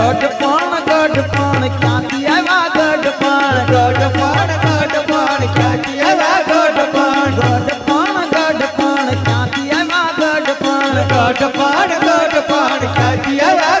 ગઢપણ ગઢપણ, ક્યાંથી આવ્યા ગઢપણ? ગઢપણ ગઢપણ, ક્યાંથી આવ્યા ગઢપણ? ગઢપણ ગઢપણ, ક્યાંથી આવ્યા ગઢપણ? ગઢપણ ગઢપણ, ક્યાંથી આવ્યા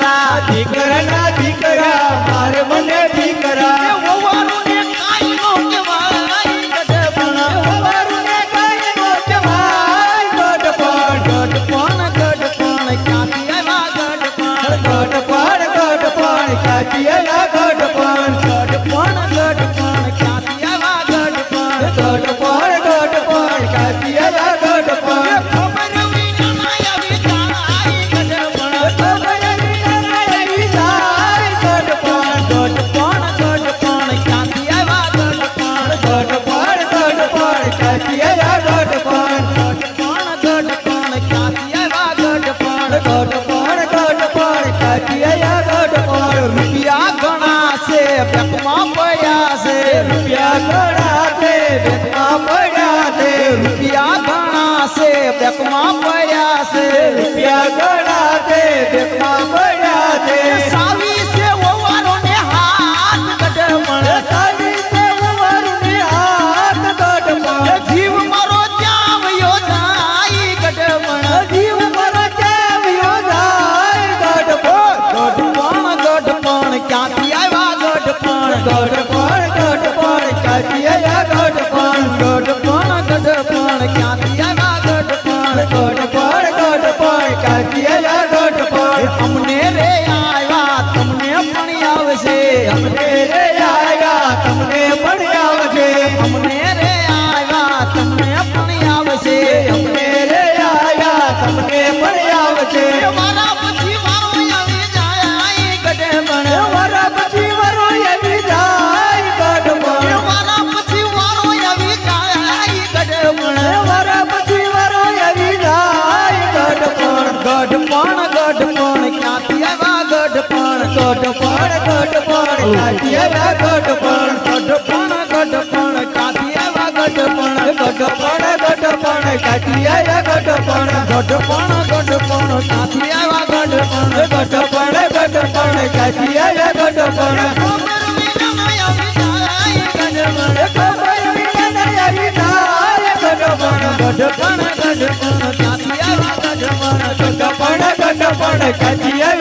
ઠીકરા દીકરાના દીકરા મારે પડ્યા છે રૂપિયા ઘણા છે બેંકમાં પડ્યા છે રૂપિયા ઘણા છે બેંકમાં પડ્યા છે. અમને રે આવ્યા તમને પણ આવશે. અમને રે આવ્યા તમને પણ આવશે. અમને ગઢપણ ગઢપણ ગઢપણ ક્યાંથી આવ્યા ગઢપણ ગઢપણ ગઢપણ ક્યાંથી આવ્યા ગઢપણ ગઢપણ ગઢપણ ક્યાંથી આવ્યા ગઢપણ ગઢપણ ગઢપણ ક્યાંથી આવ્યા ગઢપણ ગઢપણ ગઢપણ ક્યાંથી આવ્યા ગઢપણ ખબર વિના આવી જાય ગઢપણ ખબર વિના આવી જાય ગઢપણ ગઢપણ ગઢપણ ક્યાંથી આવ્યા ગઢપણ ગઢપણ ગઢપણ ક્યાંથી આવ્યા